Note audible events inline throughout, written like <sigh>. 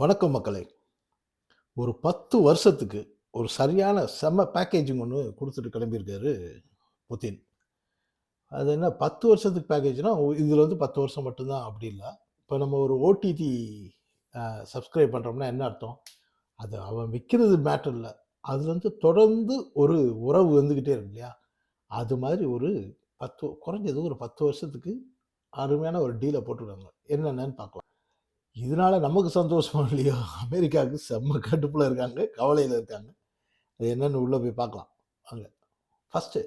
வணக்கம் மக்களே. ஒரு பத்து வருஷத்துக்கு ஒரு சரியான செம்ம பேக்கேஜிங் ஒன்று கொடுத்துட்டு கிளம்பியிருக்காரு புதின். அது என்ன பத்து வருஷத்துக்கு பேக்கேஜ்னால் இதில் வந்து பத்து வருஷம் மட்டும்தான் அப்படி இல்லை. இப்போ நம்ம ஒரு ஓடிடி சப்ஸ்கிரைப் பண்ணுறோம்னா என்ன அர்த்தம்? அது அவன் விற்கிறது மேட்டர் இல்லை. அதுலேருந்து தொடர்ந்து ஒரு உறவு வந்துக்கிட்டே இருக்கு இல்லையா? அது மாதிரி ஒரு பத்து குறைஞ்சது ஒரு பத்து வருஷத்துக்கு அருமையான ஒரு டீலை போட்டுருக்காங்க. என்னென்னு பார்க்கலாம். இதனால நமக்கு சந்தோஷமா இல்லையோ? அமெரிக்காவுக்கு செம்ம கடுப்பில் இருக்காங்க கவலையில் இருக்காங்க. அது என்னென்னு உள்ளே போய் பார்க்கலாம். அங்கே ஃபஸ்ட்டு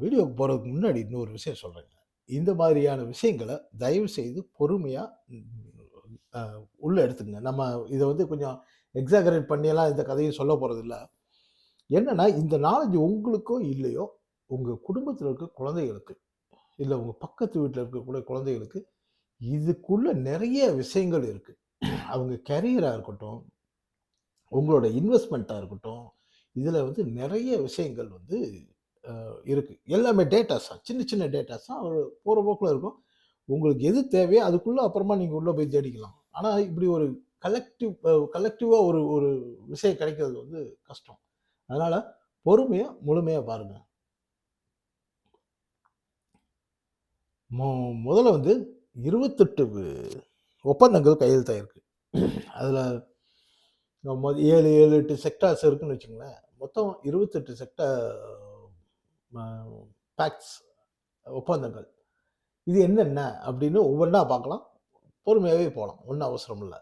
வீடியோக்கு போகிறதுக்கு முன்னாடி இன்னொரு விஷயம் சொல்கிறேங்க இந்த மாதிரியான விஷயங்களை தயவு செய்து பொறுமையாக உள்ளே எடுத்துங்க நம்ம இதை வந்து கொஞ்சம் எக்ஸாகரேட் பண்ணியெல்லாம் இந்த கதையும் சொல்ல போகிறதில்ல என்னென்னா இந்த நாலேஜ் உங்களுக்கோ இல்லையோ உங்கள் குடும்பத்தில் இருக்க குழந்தைகளுக்கு இல்லை உங்கள் பக்கத்து வீட்டில் இருக்கக்கூடிய குழந்தைகளுக்கு இதுக்குள்ளே நிறைய விஷயங்கள் இருக்குது அவங்க கரியராக இருக்கட்டும் உங்களோட இன்வெஸ்ட்மெண்ட்டாக இருக்கட்டும் இதில் வந்து நிறைய விஷயங்கள் வந்து இருக்குது எல்லாமே டேட்டாஸ் தான் சின்ன சின்ன டேட்டாஸ் தான் ஒரு போகிற போக்கில் இருக்கும். உங்களுக்கு எது தேவையோ அதுக்குள்ளே அப்புறமா நீங்கள் உள்ளே போய் தேடிக்கலாம். ஆனால் இப்படி ஒரு கலெக்டிவ் கலெக்டிவாக ஒரு ஒரு விஷயம் கிடைக்கிறது வந்து கஷ்டம். அதனால் பொறுமையாக முழுமையாக பாருங்கள் மொ முதல்ல வந்து இருபத்தெட்டு ஒப்பந்தங்கள் கையெழுத்தாயிருக்கு அதில் மொ ஏழு ஏழு எட்டு செக்டார்ஸ் இருக்குன்னு வச்சுங்களேன் மொத்தம் இருபத்தெட்டு செக்டார் பேக்ஸ் ஒப்பந்தங்கள். இது என்னென்ன அப்படின்னு ஒவ்வொன்றா பார்க்கலாம். பொறுமையாகவே போகலாம் ஒன்றும் அவசரம் இல்லை.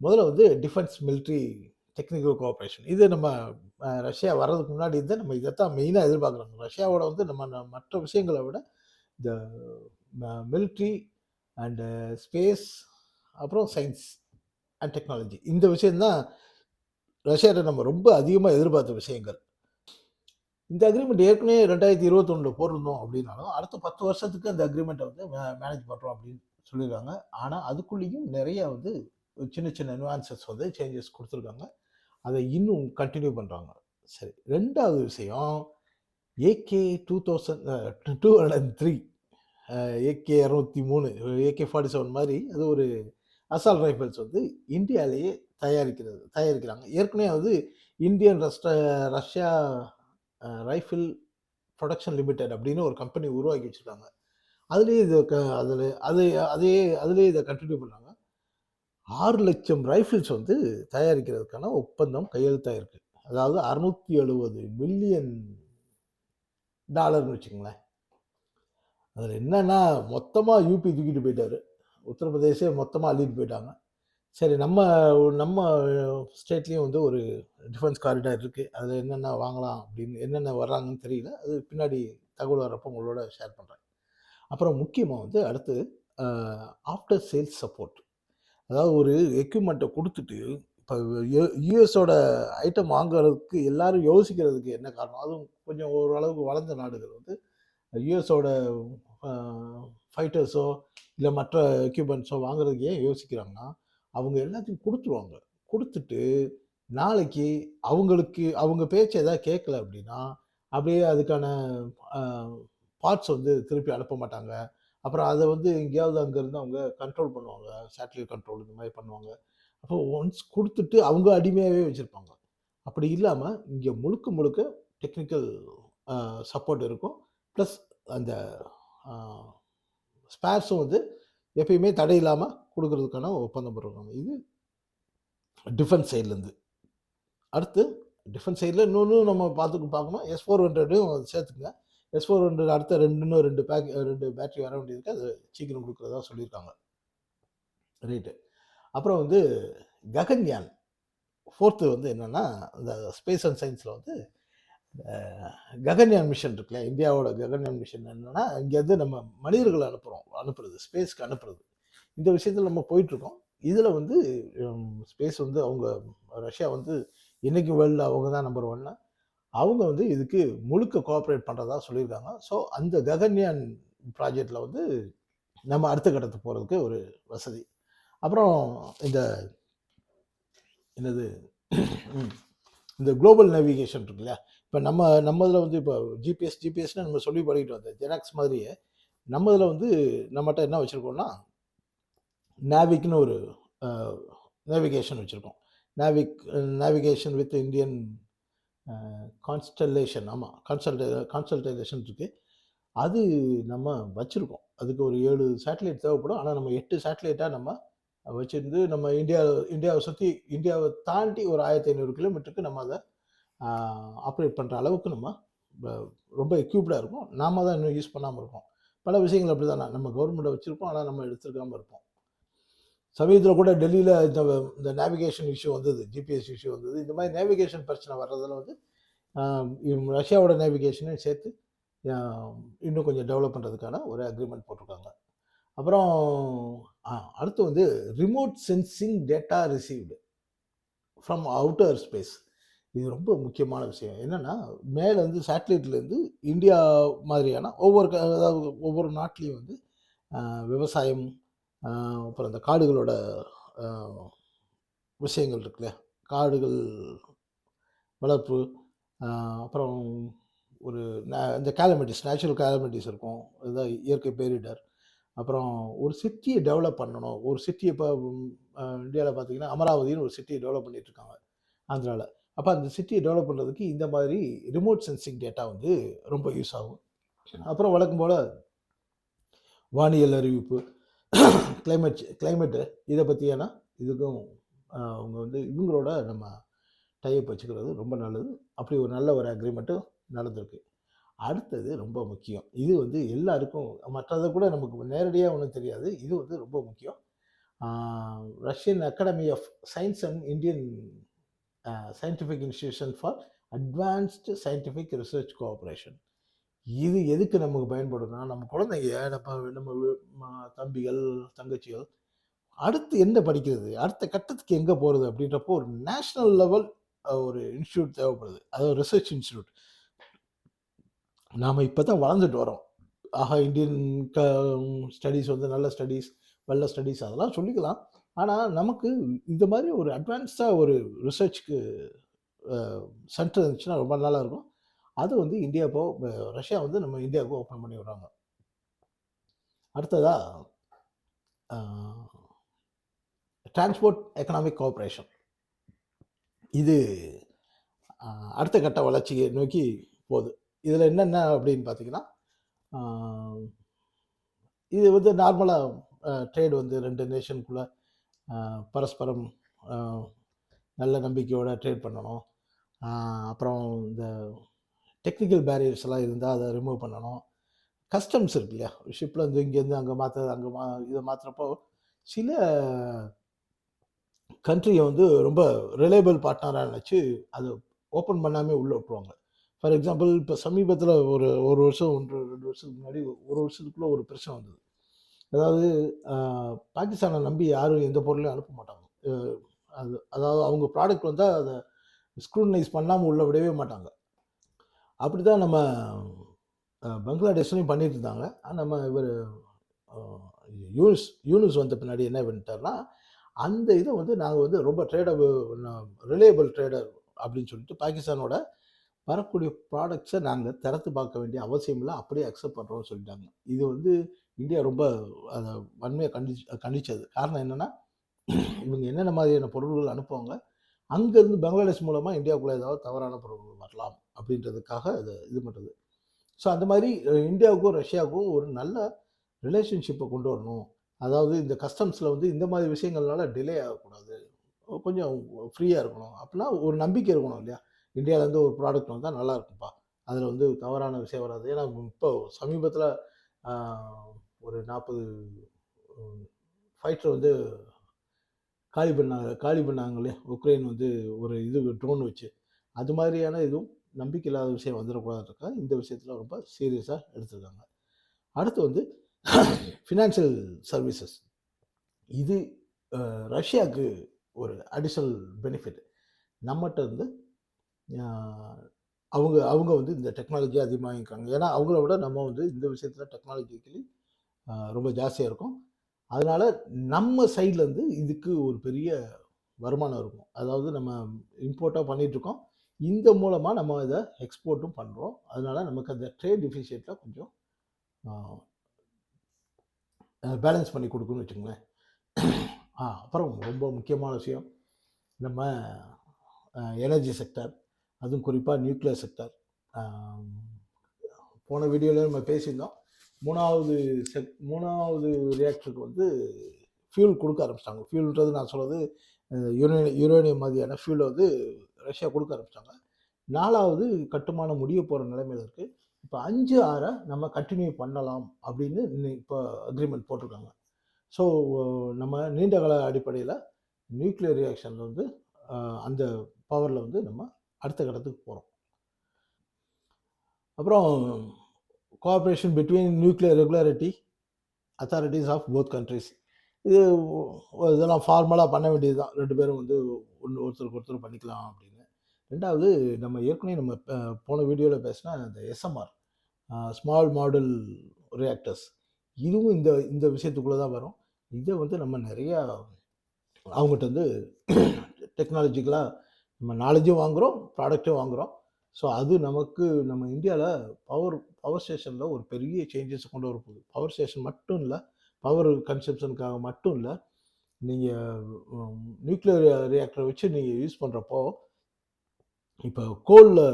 முதல்ல வந்து டிஃபென்ஸ் மிலிட்ரி டெக்னிக்கல் கோஆப்ரேஷன் இது நம்ம ரஷ்யா வர்றதுக்கு முன்னாடி இருந்து நம்ம இதைத்தான் மெயினாக எதிர்பார்க்குறோம் ரஷ்யாவோட வந்து நம்ம மற்ற விஷயங்களை விட இந்த மிலிட்ரி அண்டு ஸ்பேஸ் uh, அப்புறம் சயின்ஸ் அண்ட் டெக்னாலஜி இந்த விஷயந்தான் ரஷ்யாவில் நம்ம ரொம்ப அதிகமாக எதிர்பார்த்த விஷயங்கள். இந்த அக்ரிமெண்ட் ஏற்கனவே ரெண்டாயிரத்தி இருபத்தொன்னில் போட்டிருந்தோம் அப்படின்னாலும் அடுத்த பத்து வருஷத்துக்கு அந்த அக்ரிமெண்ட்டை வந்து மேனேஜ் பண்ணுறோம் அப்படின்னு சொல்லியிருக்காங்க. ஆனால் அதுக்குள்ளேயும் நிறைய வந்து சின்ன சின்ன நியூஆன்சஸ் வந்து சேஞ்சஸ் கொடுத்துருக்காங்க. அதை இன்னும் கண்டினியூ பண்ணுறாங்க சரி ரெண்டாவது விஷயம் AK two thousand two hundred three AK இரநூத்தி மூணு ஏகே ஃபார்ட்டி செவன் மாதிரி அது ஒரு அசால் ரைஃபிள்ஸ் வந்து இந்தியாவிலேயே தயாரிக்கிறது தயாரிக்கிறாங்க. ஏற்கனவே வந்து இந்தியன் ரஷ்ட ரஷ்யா ரைஃபிள் ப்ரொடக்ஷன் லிமிடெட் அப்படின்னு ஒரு கம்பெனி உருவாக்கி வச்சுருக்காங்க. அதுலேயே இது க அதில் அது அதே அதுலேயே இதை கண்டினியூ பண்ணாங்க ஆறு லட்சம் ரைஃபிள்ஸ் வந்து தயாரிக்கிறதுக்கான ஒப்பந்தம் கையெழுத்தாக இருக்குது அதாவது அறுநூத்தி எழுபது மில்லியன் டாலர்னு வச்சுங்களேன் அதில் என்னென்னா மொத்தமாக யூபி தூக்கிட்டு போயிட்டார். உத்தரப்பிரதேசே மொத்தமாக அள்ளிட்டு போயிட்டாங்க. சரி நம்ம நம்ம ஸ்டேட்லேயும் வந்து ஒரு டிஃபென்ஸ் காரிடார் இருக்குது அதில் என்னென்ன வாங்கலாம் அப்படின்னு என்னென்ன வர்றாங்கன்னு தெரியல. அது பின்னாடி தகவல் வரப்போ உங்களோட ஷேர் பண்ணுறேன் அப்புறம் முக்கியமாக வந்து அடுத்து ஆஃப்டர் சேல்ஸ் சப்போர்ட் அதாவது ஒரு எக்யூப்மெண்ட்டை கொடுத்துட்டு இப்போ யூஎஸோட ஐட்டம் வாங்குறதுக்கு எல்லாரும் யோசிக்கிறதுக்கு என்ன காரணம்? அதுவும் கொஞ்சம் ஓரளவுக்கு வளர்ந்த நாடுகள் வந்து யூஎஸோட ஃபைட்டர்ஸோ இல்லை மற்ற எக்யூப்மெண்ட்ஸோ வாங்குறதுக்கு ஏன் யோசிக்கிறாங்கன்னா அவங்க எல்லாத்தையும் கொடுத்துருவாங்க. கொடுத்துட்டு நாளைக்கு அவங்களுக்கு அவங்க பேச்சு எதாவது கேட்கல அப்படின்னா அப்படியே அதுக்கான பார்ட்ஸ் வந்து திருப்பி அனுப்ப மாட்டாங்க. அப்புறம் அதை வந்து எங்கேயாவது அங்கேருந்து அவங்க கண்ட்ரோல் பண்ணுவாங்க. சேட்டலைட் கண்ட்ரோல் இந்த மாதிரி பண்ணுவாங்க. அப்போ ஒன்ஸ் கொடுத்துட்டு அவங்க அடிமையாகவே வச்சுருப்பாங்க. அப்படி இல்லாமல் இங்கே முழுக்க முழுக்க டெக்னிக்கல் சப்போர்ட் இருக்கும். ப்ளஸ் அந்த ஸ்பேர்ஸும் வந்து எப்பயுமே தடை இல்லாமல் கொடுக்கறதுக்கான ஒப்பந்தம் போட்டிருக்காங்க. இது டிஃபென்ஸ் சைட்லேருந்து. அடுத்து டிஃபென்ஸ் சைடில் இன்னொன்று நம்ம பார்த்துக்கு பார்க்கணும். எஸ் ஃபோர் ஹண்ட்ரடையும் சேர்த்துக்குங்க. எஸ் ஃபோர் ஹண்ட்ரட் அடுத்த ரெண்டு இன்னும் ரெண்டு பேக் ரெண்டு பேட்டரி வர வேண்டியிருக்கு. அது சீக்கிரம் கொடுக்குறதா சொல்லியிருக்காங்க. ரைட்டு அப்புறம் வந்து ககன்யான். ஃபோர்த்து வந்து என்னென்னா இந்த ஸ்பேஸ் அண்ட் சயின்ஸில் வந்து ககன்யான் மிஷன் இருக்குல்ல இந்தியாவோட ககன்யான் மிஷன் என்னென்னா இங்கேருந்து நம்ம மனிதர்களை அனுப்புகிறோம் அனுப்புறது ஸ்பேஸ்க்கு அனுப்புறது. இந்த விஷயத்தில் நம்ம போயிட்டுருக்கோம். இதில் வந்து ஸ்பேஸ் வந்து அவங்க ரஷ்யா வந்து இன்றைக்கி வேர்ல்டில் அவங்க தான் நம்பர் ஒன்று அவங்க வந்து இதுக்கு முழுக்க கோஆப்ரேட் பண்ணுறதா சொல்லியிருக்காங்க. ஸோ அந்த ககன்யான் ப்ராஜெக்டில் வந்து நம்ம அடுத்த கட்டத்துக்கு போகிறதுக்கு ஒரு வசதி. அப்புறம் இந்த என்னது இந்த குளோபல் நேவிகேஷன் இருக்கு இல்லையா இப்போ நம்ம நம்ம இதில் வந்து இப்போ ஜிபிஎஸ் ஜிபிஎஸ்னு நம்ம சொல்லி படிக்கிட்டு வந்தோம் ஜெராக்ஸ் மாதிரியே நம்ம இதில் வந்து நம்மகிட்ட என்ன வச்சுருக்கோம்னா நேவிக்னு ஒரு நேவிகேஷன் வச்சுருக்கோம். NavIC navigation with Indian constellation ஆமாம் கான்சல்டே கான்சல்டேஷன் இருக்குது அது நம்ம வச்சுருக்கோம். அதுக்கு ஒரு ஏழு சேட்டலைட் தேவைப்படும். ஆனால் நம்ம எட்டு சேட்டலைட்டாக நம்ம வச்சுருந்து நம்ம இந்தியா இந்தியாவை சுற்றி இந்தியாவை தாண்டி ஒரு ஆயிரத்தி ஐநூறு கிலோமீட்டருக்கு நம்ம அதை ஆப்ரேட் பண்ணுற அளவுக்கு நம்ம ரொம்ப எக்யூப்டாக இருக்கும். நாம தான் இன்னும் யூஸ் பண்ணாமல் இருக்கோம். பல விஷயங்கள் அப்படி தான் நம்ம கவர்மெண்ட்டை வச்சுருக்கோம் ஆனால் நம்ம எடுத்துருக்காமல் இருப்போம். சமீபத்தில் கூட டெல்லியில் இந்த இந்த நேவிகேஷன் இஷ்யூ வந்தது ஜிபிஎஸ் இஷ்யூ வந்தது. இந்த மாதிரி நேவிகேஷன் பிரச்சனை வர்றதில் வந்து ரஷ்யாவோட நேவிகேஷனையும் சேர்த்து இன்னும் கொஞ்சம் டெவலப் பண்ணுறதுக்கான ஒரு அக்ரிமெண்ட் போட்டிருக்காங்க. அப்புறம் அடுத்து வந்து remote sensing data received from outer space இது ரொம்ப முக்கியமான விஷயம். என்னென்னா மேலேருந்து சேட்டலைட்லேருந்து இந்தியா மாதிரியான ஒவ்வொரு க- அதாவது ஒவ்வொரு நாட்டிலையும் வந்து விவசாயம் அப்புறம் இந்த காடுகளோட விஷயங்கள் இருக்குல்ல? காடுகள் வளர்ப்பு அப்புறம் ஒரு இந்த கேலமிட்டிஸ் நேச்சுரல் கேலமிட்டிஸ் இருக்கும். இதுதான் இயற்கை பேரிடர். அப்புறம் ஒரு சிட்டியை டெவலப் பண்ணணும். ஒரு சிட்டியை இப்போ இந்தியாவில் பார்த்தீங்கன்னா அமராவதின்னு ஒரு சிட்டியை டெவலப் பண்ணிகிட்ருக்காங்க இருக்காங்க ஆந்திராவில் அப்போ அந்த சிட்டியை டெவலப் பண்ணுறதுக்கு இந்த மாதிரி ரிமோட் சென்சிங் டேட்டா வந்து ரொம்ப யூஸ் ஆகும். அப்புறம் வழக்கம் போல் வானியல் அறிவிப்பு கிளைமேட் கிளைமேட்டு இதை பற்றியான இதுக்கும் அவங்க வந்து இவங்களோட நம்ம டைப் வச்சுக்கிறது ரொம்ப நல்லது. அப்படி ஒரு நல்ல ஒரு அக்ரிமெண்ட்டும் நடந்திருக்கு. அடுத்தது ரொம்ப முக்கியம். இது வந்து எல்லாருக்கும் மற்றதை கூட நமக்கு நேரடியாக ஒன்றும் தெரியாது. இது வந்து ரொம்ப முக்கியம். Russian academy of science and Indian scientific institution for advanced scientific research cooperation இது எதுக்கு நமக்கு பயன்படும்னா நம்ம குழந்தைங்க நம்ம நம்ம தம்பிகள் தங்கச்சிகள் அடுத்து என்ன படிக்கிறது அடுத்த கட்டத்துக்கு எங்கே போகிறது அப்படின்றப்போ ஒரு நேஷ்னல் லெவல் ஒரு இன்ஸ்டியூட் தேவைப்படுது. அதாவது ரிசர்ச் இன்ஸ்டியூட் நாம் இப்போ தான் வளர்ந்துட்டு வரோம். ஆஹா இந்தியன் க ஸ்டடீஸ் வந்து நல்ல ஸ்டடீஸ் வெள்ள ஸ்டடீஸ் அதெல்லாம் சொல்லிக்கலாம். ஆனால் நமக்கு இந்த மாதிரி ஒரு அட்வான்ஸ்டாக ஒரு ரிசர்ச்க்கு சென்டர் இருந்துச்சுன்னா ரொம்ப நல்லா இருக்கும். அது வந்து இந்தியா ரஷ்யா வந்து நம்ம இந்தியாவுக்கு ஓப்பன் பண்ணி விடுறாங்க. அடுத்ததாக டிரான்ஸ்போர்ட் எக்கனாமிக் கோஆப்ரேஷன் இது அடுத்த கட்ட வளர்ச்சியை நோக்கி போகுது. இதில் என்னென்ன அப்படின்னு பார்த்தீங்கன்னா இது வந்து நார்மலாக ட்ரேட் வந்து ரெண்டு நேஷனுக்குள்ளே பரஸ்பரம் நல்ல நம்பிக்கையோடு ட்ரேட் பண்ணணும். அப்புறம் இந்த டெக்னிக்கல் பேரியர்ஸ் எல்லாம் இருந்தால் அதை ரிமூவ் பண்ணணும். கஸ்டம்ஸ் இருக்கு இல்லையா? ஷிப்பில் இருந்து இங்கேருந்து அங்கே மாற்ற அங்கே மா இதை மாற்றுறப்போ சில கண்ட்ரியை வந்து ரொம்ப ரிலேபிள் பார்ட்னராக நினச்சி அதை ஓப்பன் பண்ணாமல் உள்ளே விட்டுருவாங்க. ஃபார் எக்ஸாம்பிள் இப்போ சமீபத்தில் ஒரு ஒரு வருஷம் ஒன்று ரெண்டு வருஷத்துக்கு முன்னாடி ஒரு வருஷத்துக்குள்ளே ஒரு பிரச்சனை வந்தது. அதாவது பாகிஸ்தானை நம்பி யாரும் எந்த பொருளையும் அனுப்ப மாட்டாங்க. அது அதாவது அவங்க ப்ராடக்ட் வந்தால் அதை ஸ்க்ரூனைஸ் பண்ணாமல் உள்ள விடவே மாட்டாங்க. அப்படி தான் நம்ம பங்களாதேஷ்லையும் பண்ணிட்டு இருந்தாங்க. நம்ம இவர் யூனிஸ் யூனிஸ் வந்த பின்னாடி என்ன பண்ணிட்டார்னா அந்த இதை வந்து நாங்கள் வந்து ரொம்ப ட்ரேடபிள் ரிலேயபிள் ட்ரேடர் அப்படின்னு சொல்லிட்டு பாகிஸ்தானோட வரக்கூடிய ப்ராடக்ட்ஸை நாங்கள் திறத்து பார்க்க வேண்டிய அவசியம் இல்லை அப்படியே அக்செப்ட் பண்ணுறோம்னு சொல்லிட்டாங்க. இது வந்து இந்தியா ரொம்ப அதை வன்மையாக கண்டிச்சு கண்டிச்சது. காரணம் என்னென்னா இவங்க என்னென்ன மாதிரியான பொருட்கள் அனுப்புவாங்க அங்கேருந்து பங்களாதேஷ் மூலமாக இந்தியாவுக்குள்ளே ஏதாவது தவறான பொருட்கள் வரலாம் அப்படின்றதுக்காக அதை இது பண்ணுறது ஸோ அந்த மாதிரி இந்தியாவுக்கும் ரஷ்யாவுக்கும் ஒரு நல்ல ரிலேஷன்ஷிப்பை கொண்டு வரணும். அதாவது இந்த கஸ்டம்ஸில் வந்து இந்த மாதிரி விஷயங்கள்னால டிலே ஆகக்கூடாது. கொஞ்சம் ஃப்ரீயாக இருக்கணும். அப்படின்னா ஒரு நம்பிக்கை இருக்கணும் இல்லையா? இந்தியாவிலேருந்து ஒரு ப்ராடக்ட் வந்தால் நல்லா இருக்கும்ப்பா அதில் வந்து தவறான விஷயம் வராது. ஏன்னா இப்போ சமீபத்தில் ஒரு நாற்பது ஃபைட்டர் வந்து காலி பண்ணாங்க காலி பண்ணாங்க இல்லையா உக்ரைன் வந்து ஒரு இது ட்ரோன் வச்சு. அது மாதிரியான இதுவும் நம்பிக்கை இல்லாத விஷயம் வந்துடக்கூடாதுக்கா இந்த விஷயத்தில் ரொம்ப சீரியஸாக எடுத்துருக்காங்க. அடுத்து வந்து ஃபினான்ஷியல் சர்வீசஸ் இது ரஷ்யாவுக்கு ஒரு அடிஷ்னல் பெனிஃபிட் நம்மகிட்ட இருந்து அவங்க அவங்க வந்து இந்த டெக்னாலஜி அதிகமாக இருக்காங்க ஏன்னா அவங்கள விட நம்ம வந்து இந்த விஷயத்தில் டெக்னாலஜிக்கலி ரொம்ப ஜாஸ்தியாக இருக்கும். அதனால் நம்ம சைட்லேருந்து இதுக்கு ஒரு பெரிய வருமானம் இருக்கும். அதாவது நம்ம இம்போர்ட்டாக பண்ணிகிட்ருக்கோம் இந்த மூலமாக நம்ம இதை எக்ஸ்போர்ட்டும் பண்ணுறோம் அதனால் நமக்கு அந்த ட்ரேட் டிஃபிஷியேட்டில் கொஞ்சம் பேலன்ஸ் பண்ணி கொடுக்குன்னு வச்சுங்களேன் ஆ அப்புறம் ரொம்ப முக்கியமான விஷயம் நம்ம எனர்ஜி செக்டர் அதுவும் குறிப்பாக நியூக்ளியர் செக்டர் போன வீடியோவில் நம்ம பேசியிருந்தோம். மூணாவது செக் மூணாவது ரியாக்டருக்கு வந்து ஃபியூல் கொடுக்க ஆரம்பிச்சிட்டாங்க. ஃபியூல்ன்றது நான் சொல்கிறது யுரேனியம் யுரேனியம் மாதிரியான ஃபியூலை வந்து ரஷ்யா கொடுக்க ஆரம்பிச்சிட்டாங்க நாலாவது கட்டுமானம் முடிய போகிற நிலைமையில் இருக்குது இப்போ அஞ்சு ஆறை நம்ம கண்டினியூ பண்ணலாம் அப்படின்னு இப்போ அக்ரிமெண்ட் போட்டிருக்காங்க. ஸோ நம்ம நீண்ட கால அடிப்படையில் நியூக்ளியர் ரியாக்ஷனில் வந்து அந்த பவரில் வந்து நம்ம அடுத்த கட்டத்துக்கு போகிறோம் அப்புறம் cooperation between nuclear regularity authorities of both countries இது இதெல்லாம் ஃபார்மலாக பண்ண வேண்டியது தான் ரெண்டு பேரும் வந்து ஒன்று ஒருத்தருக்கு ஒருத்தர் பண்ணிக்கலாம் அப்படின்னு. ரெண்டாவது நம்ம ஏற்கனவே நம்ம போன வீடியோவில் பேசினா இந்த எஸ்எம்ஆர் ஸ்மால் மாடல் ரியாக்டர்ஸ் இதுவும் இந்த இந்த விஷயத்துக்குள்ளே தான் வரும். இதை வந்து நம்ம நிறையா அவங்ககிட்ட வந்து டெக்னாலஜிக்கலாக நம்ம நாலேஜும் வாங்குகிறோம் ப்ராடக்ட்டும் வாங்குகிறோம் ஸோ அது நமக்கு நம்ம இந்தியாவில் பவர் பவர் ஸ்டேஷனில் ஒரு பெரிய சேஞ்சஸ் கொண்டு வர போகுது. பவர் ஸ்டேஷன் மட்டும் இல்லை பவர் கன்சப்ஷனுக்காக மட்டும் இல்லை நீங்கள் நியூக்ளியர் ரியாக்டரை வச்சு நீங்கள் யூஸ் பண்ணுறப்போ இப்போ கோலில்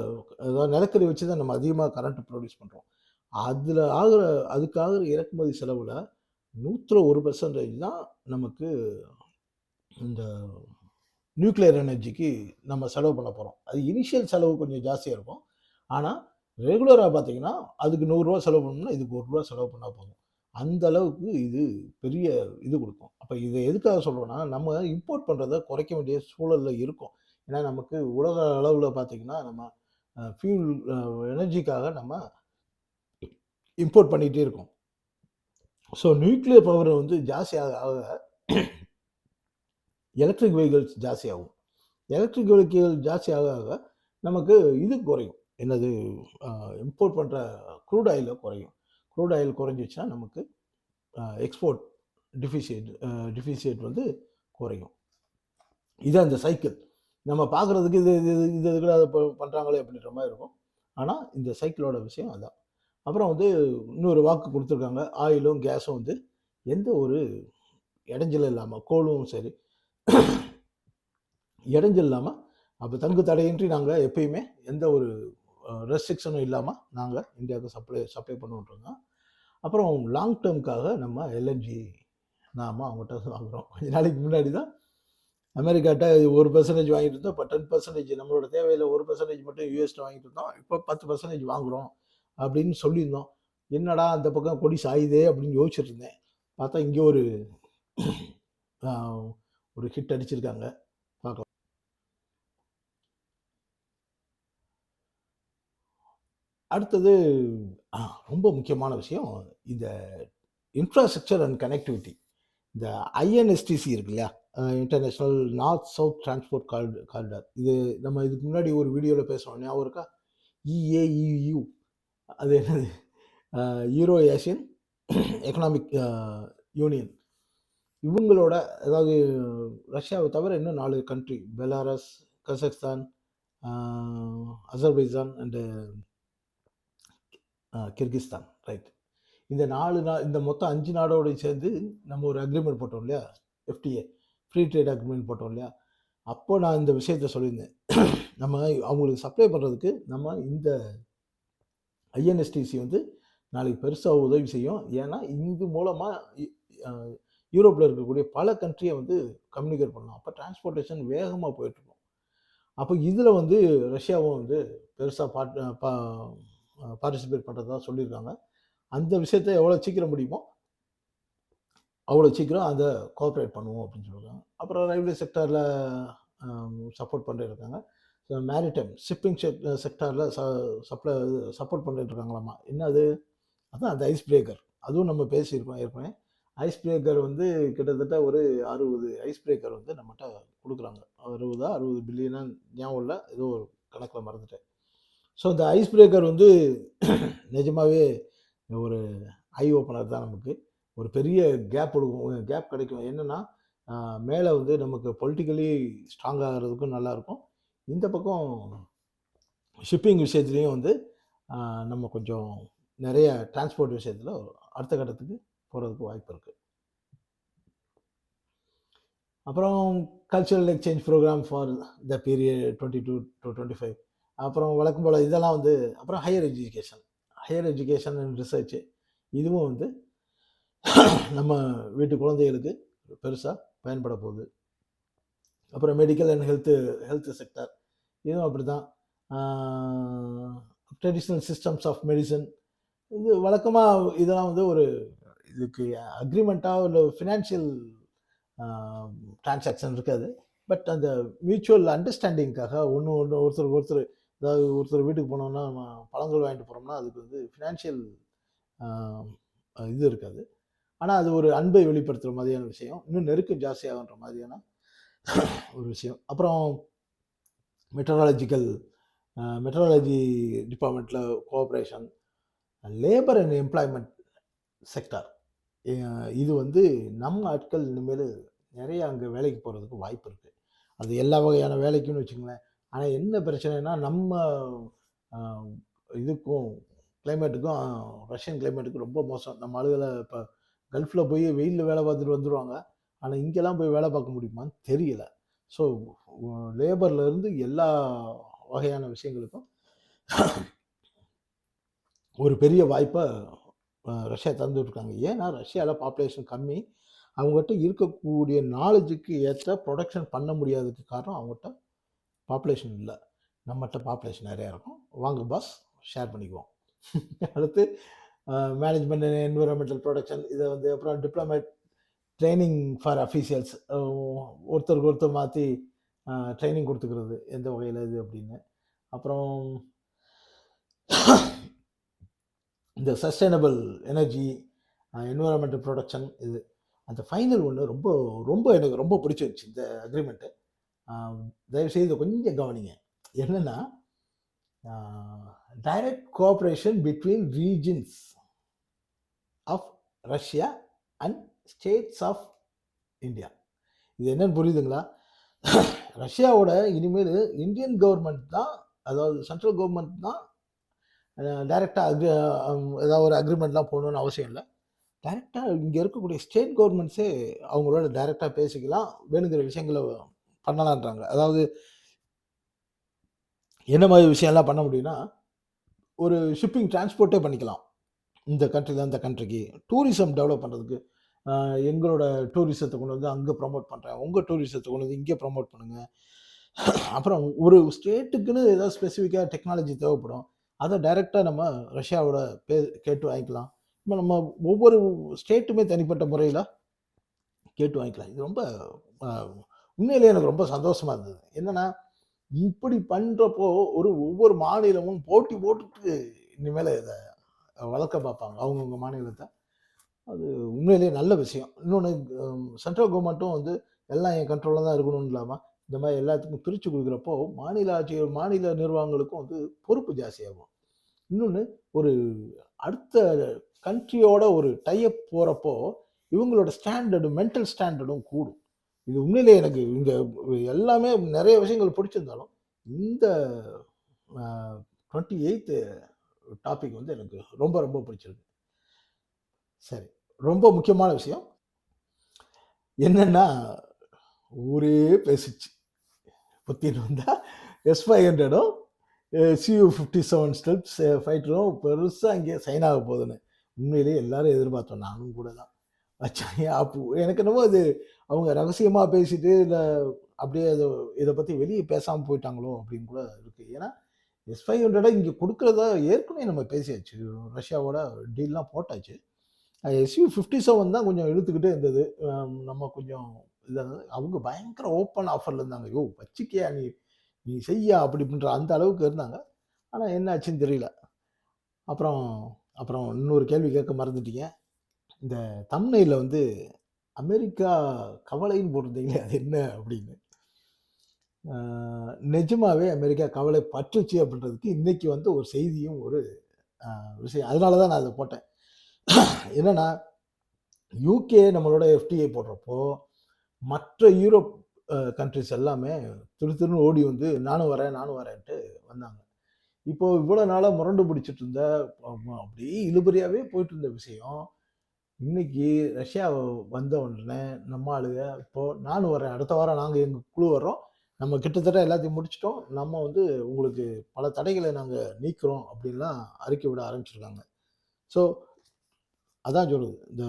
அதாவது நிலக்கரி வச்சு தான் நம்ம அதிகமாக கரண்ட் ப்ரொடியூஸ் பண்ணுறோம் அதில் ஆகிற அதுக்காகிற இறக்குமதி செலவில் நூற்றில் ஒரு பர்சன்டேஜ் தான் நமக்கு இந்த நியூக்ளியர் எனர்ஜிக்கு நம்ம செலவு பண்ண போகிறோம் அது இனிஷியல் செலவு கொஞ்சம் ஜாஸ்தியாக இருக்கும். ஆனால் ரெகுலராக பார்த்தீங்கன்னா அதுக்கு நூறுரூவா செலவு பண்ணணும்னா இதுக்கு ஒரு ரூபா செலவு பண்ணால் போதும். அந்த அளவுக்கு இது பெரிய இது கொடுக்கும். அப்போ இதை எதுக்காக சொல்கிறோன்னா நம்ம இம்போர்ட் பண்ணுறதை குறைக்க வேண்டிய சூழலில் இருக்கும். ஏன்னா நமக்கு உலக அளவில் பார்த்தீங்கன்னா நம்ம ஃபியூல் எனர்ஜிக்காக நம்ம இம்போர்ட் பண்ணிகிட்டே இருக்கோம். ஸோ நியூக்ளியர் பவர் வந்து ஜாஸ்தியாக ஆக எலக்ட்ரிக் வெஹிக்கிள்ஸ் ஜாஸ்தியாகும் எலக்ட்ரிக் வெஹிக்கிள் ஜாஸ்தியாக ஆக நமக்கு இது குறையும். என்னது இம்போர்ட் பண்ணுற க்ரூட் ஆயில குறையும். க்ரூட் ஆயில் குறைஞ்சிச்சுன்னா நமக்கு எக்ஸ்போர்ட் டிஃபிஷியேட் டிஃபிஷியேட் வந்து குறையும். இது அந்த சைக்கிள் நம்ம பார்க்குறதுக்கு இது இது இது இதுக்கு அதை பண்ணுறாங்களே அப்படின்ற மாதிரி இருக்கும். ஆனால் இந்த சைக்கிளோட விஷயம் அதுதான் அப்புறம் வந்து இன்னொரு வாக்கு கொடுத்துருக்காங்க. ஆயிலும் கேஸும் வந்து எந்த ஒரு இடைஞ்சல் இல்லாமல் கோலும் சரி இடைஞ்சல் இல்லாமல் அப்போ தங்கு தடையின்றி நாங்கள் எப்பயுமே எந்த ஒரு ரெஸ்ட்ரிக்ஷனும் இல்லாமல் நாங்கள் இந்தியாவுக்கு சப்ளை சப்ளை பண்ணுவோன்றோங்க அப்புறம் லாங் டேர்முக்காக நம்ம எல்என்ஜி நாம் அவங்ககிட்ட வாங்குகிறோம் கொஞ்ச நாளைக்கு முன்னாடி தான் அமெரிக்காட்ட ஒரு பர்சன்டேஜ் வாங்கிட்டு இருந்தோம். இப்போ டென் பர்சன்டேஜ் நம்மளோட தேவையில் ஒரு பர்சன்டேஜ் மட்டும் யூஎஸ்ட்டு வாங்கிட்டு இருந்தோம். இப்போ பத்து பர்சன்டேஜ் வாங்குகிறோம் அப்படின்னு சொல்லியிருந்தோம். என்னடா அந்த பக்கம் கொடி சாயுதே அப்படின்னு யோசிச்சுட்டு இருந்தேன். பார்த்தா இங்கே ஒரு ஒரு ஹிட் அடிச்சிருக்காங்க பார்க்கலாம் அடுத்தது ரொம்ப முக்கியமான விஷயம் இந்த இன்ஃப்ராஸ்ட்ரக்சர் அண்ட் கனெக்டிவிட்டி இந்த ஐஎன்எஸ்டிசி இருக்கு இல்லையா international north south transport card corridor இது நம்ம இதுக்கு முன்னாடி ஒரு வீடியோவில் பேசுகிறோம் ஞாபகம் இருக்கா? இஏஇயு அது என்னது? யூரோ ஏஷியன் எக்கனாமிக் யூனியன் இவங்களோட அதாவது ரஷ்யாவை தவிர இன்னும் நாலு country Belarus Kazakhstan Azerbaijan and Kyrgyzstan right இந்த நாலு நா இந்த மொத்தம் அஞ்சு நாடோடு சேர்ந்து நம்ம ஒரு அக்ரிமெண்ட் போட்டோம் இல்லையா? எஃப்டிஏ ஃப்ரீ ட்ரேட் அக்ரிமெண்ட் போட்டோம் இல்லையா? அப்போ நான் இந்த விஷயத்த சொல்லியிருந்தேன். <clears throat> நம்ம அவங்களுக்கு சப்ளை பண்ணுறதுக்கு நம்ம இந்த ஐஎன்எஸ்டிசி வந்து நாளைக்கு பெருசாக உதவி செய்யும். ஏன்னா இது மூலமாக யூரோப்பில் இருக்கக்கூடிய பல கண்ட்ரியை வந்து கம்யூனிகேட் பண்ணலாம். அப்போ டிரான்ஸ்போர்ட்டேஷன் வேகமாக போயிட்டுருக்கும் அப்போ இதில் வந்து ரஷ்யாவும் வந்து பெருசாக பார்ட் பா பார்ட்டிசிபேட் பண்ணுறதா சொல்லியிருக்காங்க. அந்த விஷயத்தை எவ்வளோ சீக்கிரம் முடியுமோ அவ்வளோ சீக்கிரம் அதை கோஆப்ரேட் பண்ணுவோம் அப்படின்னு சொல்லியிருக்காங்க. அப்புறம் ரயில்வே செக்டாரில் சப்போர்ட் பண்ணிட்டு இருக்காங்க. மேரிடைம் ஷிப்பிங் செக்டாரில் ச சப்ளை சப்போர்ட் பண்ணிட்டு இருக்காங்களாமா? என்னது? அதான் அந்த ஐஸ் பிரேக்கர் அதுவும் நம்ம பேசியிருக்கோம் ஏற்கனவே. ஐஸ் பிரேக்கர் வந்து கிட்டத்தட்ட ஒரு அறுபது ஐஸ் பிரேக்கர் வந்து நம்மகிட்ட கொடுக்குறாங்க. அறுபதா அறுபது பில்லியனா ஞாபகம் இல்லை. ஏதோ ஒரு கணக்கில் மறந்துட்டேன். ஸோ இந்த ஐஸ் பிரேக்கர் வந்து <clears throat> நிஜமாகவே ஒரு ஐ ஓப்பனர் தான் நமக்கு. ஒரு பெரிய கேப் கொடுக்கும். கேப் கிடைக்கும். என்னென்னா மேலே வந்து நமக்கு பொலிட்டிக்கலி ஸ்ட்ராங் ஆகிறதுக்கும் நல்லாயிருக்கும் இந்த பக்கம் ஷிப்பிங் விஷயத்துலேயும் வந்து நம்ம கொஞ்சம் நிறைய டிரான்ஸ்போர்ட் விஷயத்தில் அடுத்த கட்டத்துக்கு போகிறதுக்கு வாய்ப்பு இருக்குது அப்புறம் cultural exchange programme for the period twenty two to twenty five அப்புறம் வழக்கம் போல் இதெல்லாம் வந்து அப்புறம் higher education higher education and research இதுவும் வந்து <clears throat> நம்ம வீட்டு குழந்தைகளுக்கு பெருசாக பயன்பட போகுது. அப்புறம் medical and health health sector இதுவும் அப்படி தான் ட்ரெடிஷ்னல் சிஸ்டம்ஸ் ஆஃப் மெடிசன் இது வழக்கமாக இதெல்லாம் வந்து ஒரு இதுக்கு அக்ரிமெண்ட்டாக இல்லை ஃபினான்ஷியல் டிரான்சாக்ஷன் இருக்காது. பட் அந்த மியூச்சுவல் அண்டர்ஸ்டாண்டிங்காக ஒன்று ஒன்று ஒருத்தருக்கு ஒருத்தர் அதாவது ஒருத்தர் வீட்டுக்கு போனோம்னா நம்ம பழங்கள் வாங்கிட்டு போகிறோம்னா அதுக்கு வந்து ஃபினான்ஷியல் இது இருக்காது. ஆனால் அது ஒரு அன்பை வெளிப்படுத்துகிற மாதிரியான விஷயம். இன்னும் நெருக்கம் ஜாஸ்தியாகன்ற மாதிரியான ஒரு விஷயம். அப்புறம் மெட்ரலாஜிக்கல் மெட்ரலாஜி டிபார்ட்மெண்ட்டில் cooperation labour and employment sector இது வந்து நம்ம ஆட்கள் இனிமேல் நிறைய அங்கே வேலைக்கு போகிறதுக்கு வாய்ப்பு இருக்குது அது எல்லா வகையான வேலைக்குன்னு வச்சுங்களேன் ஆனால் என்ன பிரச்சனைனா நம்ம இதுக்கும் கிளைமேட்டுக்கும் ரஷ்யன் கிளைமேட்டுக்கும் ரொம்ப மோசம். நம்ம ஆளுகளை இப்போ கல்ஃபில் போய் வெயிலில் வேலை பார்த்துட்டு வந்துடுவாங்க ஆனால் இங்கெல்லாம் போய் வேலை பார்க்க முடியுமான்னு தெரியல. ஸோ லேபர்லேருந்து எல்லா வகையான விஷயங்களுக்கும் ஒரு பெரிய வாய்ப்பை ரஷ்யா தந்துட்டுருக்காங்க. ஏன்னா ரஷ்யாவில் பாப்புலேஷன் கம்மி. அவங்ககிட்ட இருக்கக்கூடிய நாலேஜுக்கு ஏற்ற ப்ரொடக்ஷன் பண்ண முடியாததுக்கு காரணம் அவங்ககிட்ட பாப்புலேஷன் இல்லை. நம்மகிட்ட பாப்புலேஷன் நிறையா இருக்கும். வாங்க பாஸ் ஷேர் பண்ணிக்குவோம். <laughs> அடுத்து மேனேஜ்மெண்ட் என்விரான்மெண்டல் ப்ரொடக்ஷன் இதை வந்து அப்புறம் டிப்ளமேட் ட்ரைனிங் ஃபார் அஃபீஷியல்ஸ் ஒருத்தருக்கு ஒருத்தர் மாற்றி ட்ரைனிங் கொடுத்துக்கிறது எந்த வகையில் இது அப்படின்னு. அப்புறம் இந்த சஸ்டைனபிள் எனர்ஜி என்விரான்மெண்டல் ப்ரொடக்ஷன் இது. அந்த ஃபைனல் ஒன்று ரொம்ப ரொம்ப எனக்கு ரொம்ப பிடிச்சிருந்துச்சு இந்த அக்ரிமெண்ட்டு தயவுசெய்து கொஞ்சம் கவனிங்க. என்னென்னா direct cooperation between regions of Russia and states of India இது என்னன்னு புரியுதுங்களா? ரஷ்யாவோட இனிமேல் இந்தியன் கவர்மெண்ட் தான் அதாவது சென்ட்ரல் கவர்மெண்ட் தான் டைரெக்டாக அக்ரி ஏதாவது ஒரு அக்ரிமெண்ட்லாம் போகணுன்னு அவசியம் இல்லை. டைரெக்டாக இங்கே இருக்கக்கூடிய ஸ்டேட் கவர்மெண்ட்ஸே அவங்களோட டைரெக்டாக பேசிக்கலாம். வேணுங்கிற விஷயங்களை பண்ணலான்றாங்க அதாவது என்ன மாதிரி விஷயம்லாம் பண்ண முடியும்னா ஒரு ஷிப்பிங் டிரான்ஸ்போர்ட்டே பண்ணிக்கலாம். இந்த கண்ட்ரியில் இந்த கண்ட்ரிக்கு டூரிசம் டெவலப் பண்ணுறதுக்கு எங்களோட டூரிசத்தை கொண்டு வந்து அங்கே ப்ரமோட் பண்ணுறேன் உங்கள் டூரிசத்தை கொண்டு வந்து இங்கே ப்ரமோட் பண்ணுங்கள் அப்புறம் ஒரு ஸ்டேட்டுக்குன்னு ஏதாவது ஸ்பெசிஃபிக்காக டெக்னாலஜி தேவைப்படும் அதை டைரெக்டாக நம்ம ரஷ்யாவோட பே கேட்டு வாங்கிக்கலாம். இப்போ நம்ம ஒவ்வொரு ஸ்டேட்டுமே தனிப்பட்ட முறையில் கேட்டு வாங்கிக்கலாம். இது ரொம்ப உண்மையிலேயே எனக்கு ரொம்ப சந்தோஷமாக இருந்தது. என்னென்னா இப்படி பண்ணுறப்போ ஒரு ஒவ்வொரு மாநிலமும் போட்டி போட்டுட்டு இனிமேல் இதை வளர்க்க பார்ப்பாங்க. அவங்கவுங்க மாநிலத்தை. அது உண்மையிலேயே நல்ல விஷயம். இன்னொன்று சென்ட்ரல் கவர்மெண்ட்டும் வந்து எல்லாம் என் கண்ட்ரோலில் தான் இருக்கணும்னு இல்லாமல் இந்த மாதிரி எல்லாத்துக்கும் பிரித்து கொடுக்குறப்போ மாநில ஆட்சி மாநில நிர்வாகங்களுக்கும் வந்து பொறுப்பு ஜாஸ்தியாகும். இன்னொன்று ஒரு அடுத்த கண்ட்ரியோட ஒரு டைப் போகிறப்போ இவங்களோட ஸ்டாண்டர்டும் மென்டல் ஸ்டாண்டர்டும் கூடும். இது உண்மையிலே எனக்கு இந்த எல்லாமே நிறைய விஷயங்கள் பிடிச்சிருந்தாலும் இந்த டுவெண்ட்டி எயித்து டாபிக் வந்து எனக்கு ரொம்ப ரொம்ப பிடிச்சிருக்கு. சரி ரொம்ப முக்கியமான விஷயம். என்னென்னா ஊரே பேசிச்சு. பத்தின்னு வந்தால் எஸ் ஃபைவ் ஹண்ட்ரடும் சியூ ஃபிஃப்டி செவன் ஸ்டெப்ஸ் ஃபைட்டரும் பெருசாக இங்கே சைன் ஆக போகுதுன்னு. உண்மையிலேயே எல்லாரும் எதிர்பார்த்தோம். நானும் கூட தான் வச்சாங்க அப்போ எனக்கு என்னமோ அது அவங்க ரகசியமாக பேசிட்டு இல்லை அப்படியே அதை இதை பற்றி வெளியே பேசாமல் போயிட்டாங்களோ அப்படின்னு கூட இருக்குது ஏன்னா எஸ் ஃபைவ் ஹண்ட்ரடாக இங்கே கொடுக்குறதா ஏற்கனவே நம்ம பேசியாச்சு. ரஷ்யாவோட டீல்லாம் போட்டாச்சு. எஸ்யூ ஃபிஃப்டி செவன் தான் கொஞ்சம் இழுத்துக்கிட்டே இருந்தது. நம்ம கொஞ்சம் இதாக அவங்க பயங்கர ஓப்பன் ஆஃபரில் இருந்தாங்க. யோ வச்சுக்கியா நீ? நீ செய்யா? அப்படி அப்படின்ற அந்த அளவுக்கு இருந்தாங்க. ஆனால் என்ன ஆச்சுன்னு தெரியல. அப்புறம் அப்புறம் இன்னொரு கேள்வி கேட்க மறந்துட்டீங்க. இந்த தம்னையில் வந்து அமெரிக்கா கவலைன்னு போட்டிருந்தீங்களே அது என்ன அப்படின்னு? நிஜமாவே அமெரிக்கா கவலை பற்றுச்சு அப்படின்றதுக்கு இன்னைக்கு வந்து ஒரு செய்தியும் ஒரு விஷயம். அதனால தான் நான் அதை போட்டேன். என்னன்னா யூகே நம்மளோட எஃப்டிஐ போடுறப்போ மற்ற யூரோப் கண்ட்ரிஸ் எல்லாமே திரு திருன்னு ஓடி வந்து நானும் வரேன் நானும் வரேன்ட்டு வந்தாங்க. இப்போ இவ்வளோ நாளாக முரண்டு பிடிச்சிட்டு இருந்த அப்படியே இழுபறியாகவே போயிட்டு இருந்த விஷயம். இன்னைக்கு ரஷ்யா வந்த உடனே நம்ம ஆளுங்க இப்போது நானும் வரேன் அடுத்த வாரம் நாங்கள் எங்கள் குழு வர்றோம். நம்ம கிட்டத்தட்ட எல்லாத்தையும் முடிச்சிட்டோம். நம்ம வந்து உங்களுக்கு பல தடைகளை நாங்கள் நீக்கிறோம் அப்படின்லாம் அறிக்கை விட ஆரம்பிச்சிருக்காங்க. ஸோ அதான் சொல்லுது இந்த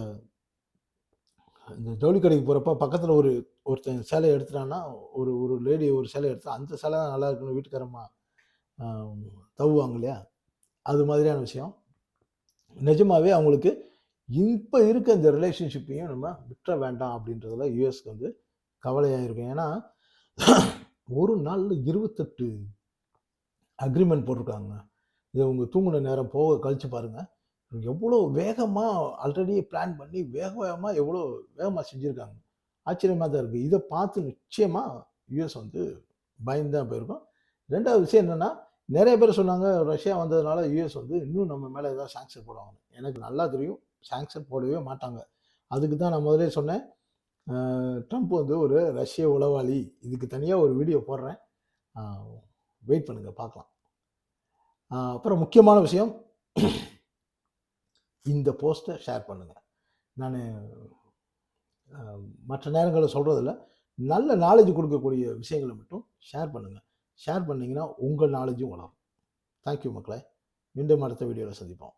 இந்த ஜவுளி கடைக்கு போகிறப்ப பக்கத்தில் ஒரு ஒருத்தன் சேலை எடுத்துட்டான்னா ஒரு ஒரு லேடி ஒரு சேலை எடுத்தா அந்த சேலை தான் நல்லா இருக்குன்னு வீட்டுக்காரம்மா தவுவாங்க இல்லையா? அது மாதிரியான விஷயம். நிஜமாவே அவங்களுக்கு இப்போ இருக்க இந்த ரிலேஷன்ஷிப்பையும் நம்ம விட்டுற வேண்டாம் அப்படின்றதுல யூஎஸ்க்கு வந்து கவலையாக இருக்கும் ஏன்னா ஒரு நாளில் இருபத்தெட்டு அக்ரிமெண்ட் போட்டிருக்காங்க. இது உங்க தூங்குன நேரம் போக கழிச்சு பாருங்க. எவ்வளோ வேகமாக ஆல்ரெடி பிளான் பண்ணி வேக வேகமாக எவ்வளோ வேகமாக செஞ்சுருக்காங்க. ஆச்சரியமாக தான் இருக்குது இதை பார்த்து நிச்சயமாக யூஎஸ் வந்து பயந்து தான் போயிருக்கும். ரெண்டாவது விஷயம் என்னென்னா நிறைய பேர் சொன்னாங்க ரஷ்யா வந்ததுனால யூஎஸ் வந்து இன்னும் நம்ம மேலே ஏதாவது சாங்ஷன் போடுவாங்க எனக்கு நல்லா தெரியும். சாங்ஷன் போடவே மாட்டாங்க. அதுக்கு தான் நான் முதலே சொன்னேன். ட்ரம்ப் வந்து ஒரு ரஷ்ய உளவாளி. இதுக்கு தனியாக ஒரு வீடியோ போடுறேன். வெயிட் பண்ணுங்கள் பார்க்கலாம். அப்புறம் முக்கியமான விஷயம் இந்த போஸ்ட்டை ஷேர் பண்ணுங்கள் நான் மற்ற நேரங்களில் சொல்கிறதில்ல நல்ல நாலேஜ் கொடுக்கக்கூடிய விஷயங்களை மட்டும் ஷேர் பண்ணுங்கள் ஷேர் பண்ணிங்கன்னா உங்கள் நாலேஜும் வளரும். தேங்க்யூ மக்களே. மீண்டும் அடுத்த வீடியோவில் சந்திப்போம்.